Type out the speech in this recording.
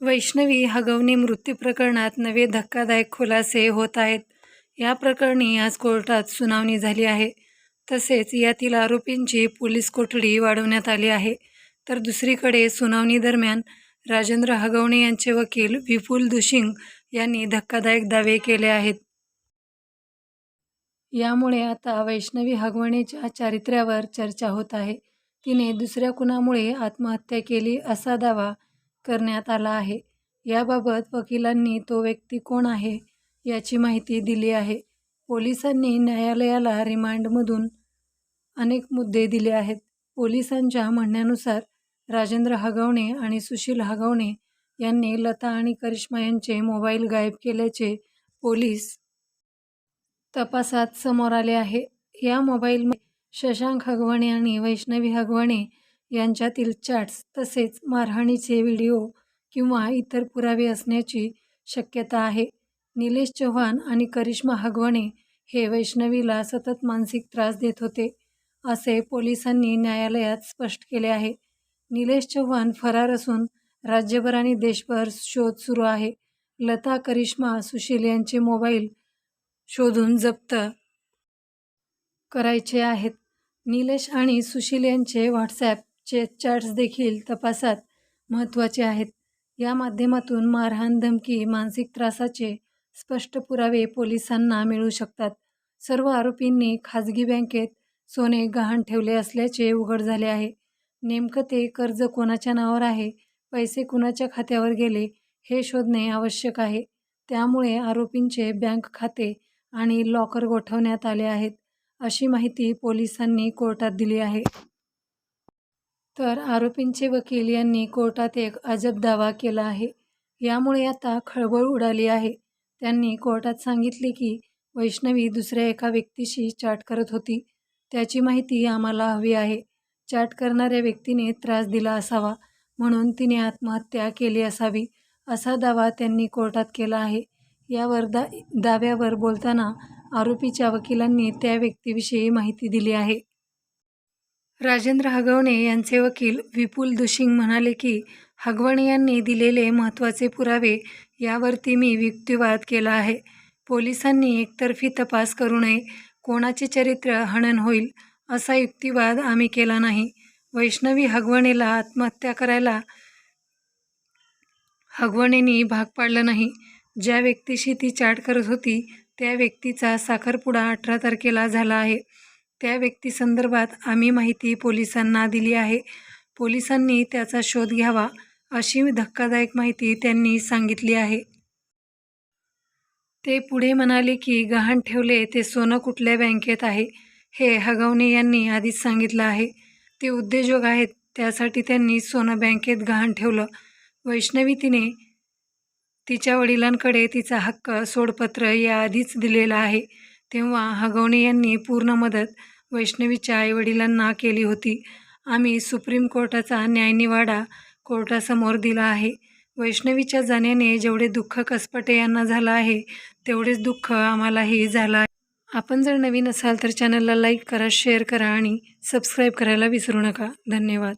वैष्णवी हगवणी मृत्यू प्रकरणात नवे धक्कादायक खुलासे होत आहेत. या प्रकरणी आज कोर्टात सुनावणी झाली आहे. तसेच यातील आरोपींची पोलीस कोठडी वाढवण्यात आली आहे. तर दुसरीकडे सुनावणी दरम्यान राजेंद्र हगवणे यांचे वकील विपुल दुशिंग यांनी धक्कादायक दावे केले आहेत. यामुळे आता वैष्णवी हगवणेच्या चारित्र्यावर चर्चा होत आहे. तिने दुसऱ्या कुणामुळे आत्महत्या केली असा दावा करण्यात आला आहे. याबाबत वकिलांनी तो व्यक्ती कोण आहे याची माहिती दिली आहे. पोलिसांनी न्यायालयाला रिमांडमधून अनेक मुद्दे दिले आहेत. पोलिसांच्या म्हणण्यानुसार राजेंद्र हगवणे आणि सुशील हगवणे यांनी लता आणि करिश्मा यांचे मोबाईल गायब केल्याचे पोलीस तपासात समोर आले आहे. या मोबाईलमध्ये शशांक हगवणे आणि वैष्णवी हगवणे यांच्यातील चॅट्स तसेच मारहाणीचे व्हिडिओ किंवा इतर पुरावे असण्याची शक्यता आहे. निलेश चव्हाण आणि करिश्मा हगवणे हे वैष्णवीला सतत मानसिक त्रास देत होते असे पोलिसांनी न्यायालयात स्पष्ट केले आहे. निलेश चव्हाण फरार असून राज्यभर आणि देशभर शोध सुरू आहे. लता करिश्मा सुशील यांचे मोबाईल शोधून जप्त करायचे आहेत. निलेश आणि सुशील यांचे व्हॉट्सॲप चे चार्ट्स देखील तपासात महत्त्वाचे आहेत. या माध्यमातून मारहाण धमकी मानसिक त्रासाचे स्पष्ट पुरावे पोलिसांना मिळू शकतात. सर्व आरोपींनी खाजगी बँकेत सोने गहाण ठेवले असल्याचे उघड झाले आहे. नेमकं ते कर्ज कोणाच्या नावावर आहे पैसे कुणाच्या खात्यावर गेले हे शोधणे आवश्यक आहे. त्यामुळे आरोपींचे बँक खाते आणि लॉकर गोठवण्यात आले आहेत अशी माहिती पोलिसांनी कोर्टात दिली आहे. तर आरोपींचे वकील यांनी कोर्टात एक अजब दावा केला आहे. यामुळे आता खळबळ उडाली आहे. त्यांनी कोर्टात सांगितले की वैष्णवी दुसऱ्या एका व्यक्तीशी चॅट करत होती. त्याची माहिती आम्हाला हवी आहे. चॅट करणाऱ्या व्यक्तीने त्रास दिला असावा म्हणून तिने आत्महत्या केली असावी असा दावा त्यांनी कोर्टात केला आहे. यावर दा दाव्यावर बोलताना आरोपीच्या वकिलांनी त्या व्यक्तीविषयी माहिती दिली आहे. राजेंद्र हगवणे यांचे वकील विपुल दुशिंग म्हणाले की हगवणे यांनी दिलेले महत्त्वाचे पुरावे यावरती मी युक्तिवाद केला आहे. पोलिसांनी एकतर्फी तपास करू नये. कोणाचे चरित्र हनन होईल असा युक्तिवाद आम्ही केला नाही. वैष्णवी हगवणेला आत्महत्या करायला हगवणेनी भाग पाडलं नाही. ज्या व्यक्तीशी ती चाट करत होती त्या व्यक्तीचा साखरपुडा अठरा तारखेला झाला आहे. त्या व्यक्तीसंदर्भात आम्ही माहिती पोलिसांना दिली आहे. पोलिसांनी त्याचा शोध घ्यावा अशी धक्कादायक माहिती त्यांनी सांगितली आहे. ते पुढे म्हणाले की गहाण ठेवले ते सोनं कुठल्या बँकेत आहे हे हगवणे यांनी आधीच सांगितलं आहे. ते उद्योजक आहेत त्यासाठी त्यांनी सोनं बँकेत गहाण ठेवलं. वैष्णवी तिने तिच्या वडिलांकडे तिचा हक्क सोडपत्र याआधीच दिलेला आहे. तेव्हा हगवणे यांनी पूर्ण मदत वैष्णवीच्या आईवडिलांना केली होती. आम्ही सुप्रीम कोर्टाचा न्यायनिवाडा कोर्टासमोर दिला आहे. वैष्णवीच्या जाण्याने जेवढे दुःख कसपटे यांना झालं आहे तेवढेच दुःख आम्हालाही झालं आहे. आपण जर नवीन असाल तर चॅनलला लाईक करा शेअर करा आणि सबस्क्राईब करायला विसरू नका. धन्यवाद.